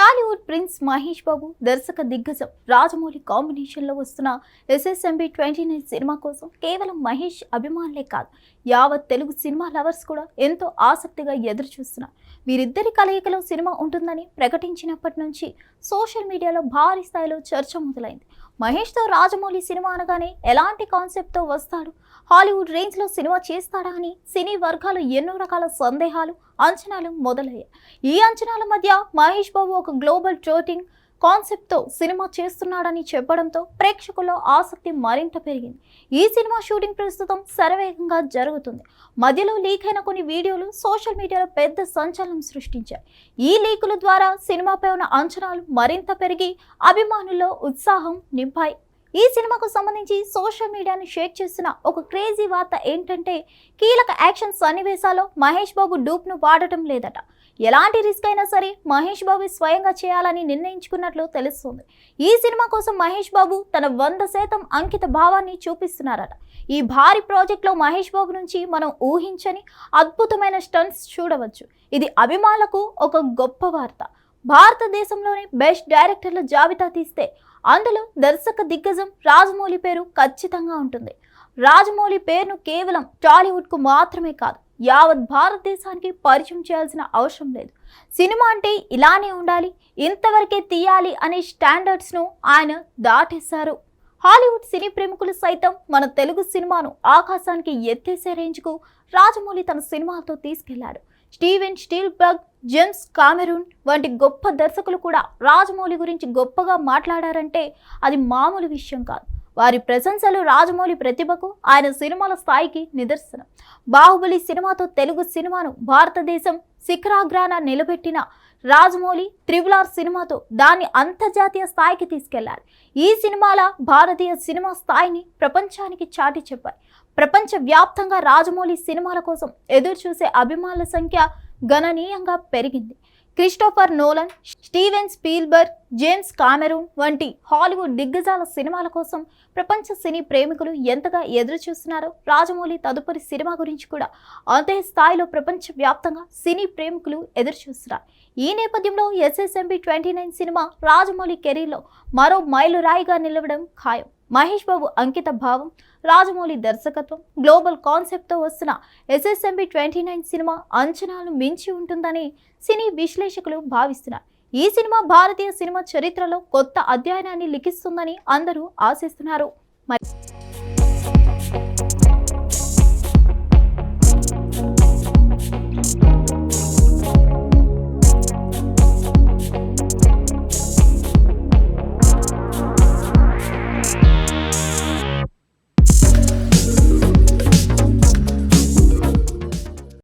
Tollywood prince Mahesh Babu దర్శక దిగ్గజం రాజమౌళి కాంబినేషన్లో వస్తున్న ఎస్ఎస్ఎంబి ట్వంటీ నైన్ సినిమా కోసం కేవలం మహేష్ అభిమానులే కాదు యావత్ తెలుగు సినిమా లవర్స్ కూడా ఎంతో ఆసక్తిగా ఎదురు చూస్తున్నారు వీరిద్దరి కలయికలో సినిమా ఉంటుందని ప్రకటించినప్పటి నుంచి సోషల్ మీడియాలో భారీ స్థాయిలో చర్చ మొదలైంది. మహేష్తో రాజమౌళి సినిమా అనగానే ఎలాంటి కాన్సెప్ట్తో వస్తాడు? హాలీవుడ్ రేంజ్లో సినిమా చేస్తాడా అని సినీ వర్గాలు ఎన్నో రకాల సందేహాలు అంచనాలు మొదలయ్యాయి. ఈ అంచనాల మధ్య మహేష్ బాబు ఒక గ్లోబల్ ట్రోటింగ్ కాన్సెప్ట్తో సినిమా చేస్తున్నాడని చెప్పడంతో ప్రేక్షకుల్లో ఆసక్తి మరింత పెరిగింది. ఈ సినిమా షూటింగ్ ప్రస్తుతం శరవేగంగా జరుగుతుంది. మధ్యలో లీక్ అయిన కొన్ని వీడియోలు సోషల్ మీడియాలో పెద్ద సంచలనం సృష్టించాయి. ఈ లీకుల ద్వారా సినిమాపై ఉన్న అంచనాలు మరింత పెరిగి అభిమానుల్లో ఉత్సాహం నింపాయి. ఈ సినిమాకు సంబంధించి సోషల్ మీడియాని షేర్ చేస్తున్న ఒక క్రేజీ వార్త ఏంటంటే కీలక యాక్షన్ సన్నివేశాల్లో మహేష్ బాబు డూప్ను వాడటం లేదట. ఎలాంటి రిస్క్ అయినా సరే మహేష్ బాబు స్వయంగా చేయాలని నిర్ణయించుకున్నట్లు తెలుస్తుంది. ఈ సినిమా కోసం మహేష్ బాబు తన వంద శాతం అంకిత భావాన్ని చూపిస్తున్నారట. ఈ భారీ ప్రాజెక్ట్లో మహేష్ బాబు నుంచి మనం ఊహించని అద్భుతమైన స్టంట్స్ చూడవచ్చు. ఇది అభిమానులకు ఒక గొప్ప వార్త. భారతదేశంలోని బెస్ట్ డైరెక్టర్ల జాబితా తీస్తే అందులో దర్శక దిగ్గజం రాజమౌళి పేరు ఖచ్చితంగా ఉంటుంది. రాజమౌళి పేరును కేవలం టాలీవుడ్కు మాత్రమే కాదు యావత్ భారతదేశానికి పరిచయం చేయాల్సిన అవసరం లేదు. సినిమా అంటే ఇలానే ఉండాలి ఇంతవరకే తీయాలి అనే స్టాండర్డ్స్ను ఆయన దాటేశారు. హాలీవుడ్ సినీ ప్రేమికులు సైతం మన తెలుగు సినిమాను ఆకాశానికి ఎత్తేసే రేంజ్కు రాజమౌళి తన సినిమాలతో తీసుకెళ్ళాడు స్టీవెన్ స్టీల్బర్గ్ జేమ్స్ కామెరూన్ వంటి గొప్ప దర్శకులు కూడా రాజమౌళి గురించి గొప్పగా మాట్లాడారంటే అది మామూలు విషయం కాదు. వారి ప్రశంసలు రాజమౌళి ప్రతిభకు ఆయన సినిమాల స్థాయికి నిదర్శనం. బాహుబలి సినిమాతో తెలుగు సినిమాను భారతదేశం శిఖరాగ్రాన నిలబెట్టిన రాజమౌళి త్రిబులార్ సినిమాతో దాన్ని అంతర్జాతీయ స్థాయికి తీసుకెళ్ళారు. ఈ సినిమాల భారతీయ సినిమా స్థాయిని ప్రపంచానికి చాటి చెప్పాయి. ప్రపంచ వ్యాప్తంగా రాజమౌళి సినిమాల కోసం ఎదురు చూసే అభిమానుల సంఖ్య గణనీయంగా పెరిగింది. Christopher Nolan Steven Spielberg James Cameron వంటి హాలీవుడ్ దిగ్గజాల సినిమాల కోసం ప్రపంచ సినీ ప్రేమికులు ఎంతగా ఎదురు చూస్తున్నారో రాజమౌళి తదుపరి సినిమా గురించి కూడా అదే స్థాయిలో ప్రపంచ వ్యాప్తంగా సినీ ప్రేమికులు ఎదురు చూస్తున్నారు ఈ నేపథ్యంలో SSMB twenty nine cinema Rajamouli కెరీర్లో మరో మైలురాయిగా నిలవడం ఖాయం. మహేష్ బాబు అంకిత భావం రాజమౌళి దర్శకత్వం గ్లోబల్ కాన్సెప్ట్తో వస్తున్న ఎస్ఎస్ఎంబి ట్వంటీ నైన్ సినిమా అంచనాలు మించి ఉంటుందని సినీ విశ్లేషకులు భావిస్తున్నారు. ఈ సినిమా భారతీయ సినిమా చరిత్రలో కొత్త అధ్యయనాన్ని లిఖిస్తుందని అందరూ ఆశిస్తున్నారు. మరి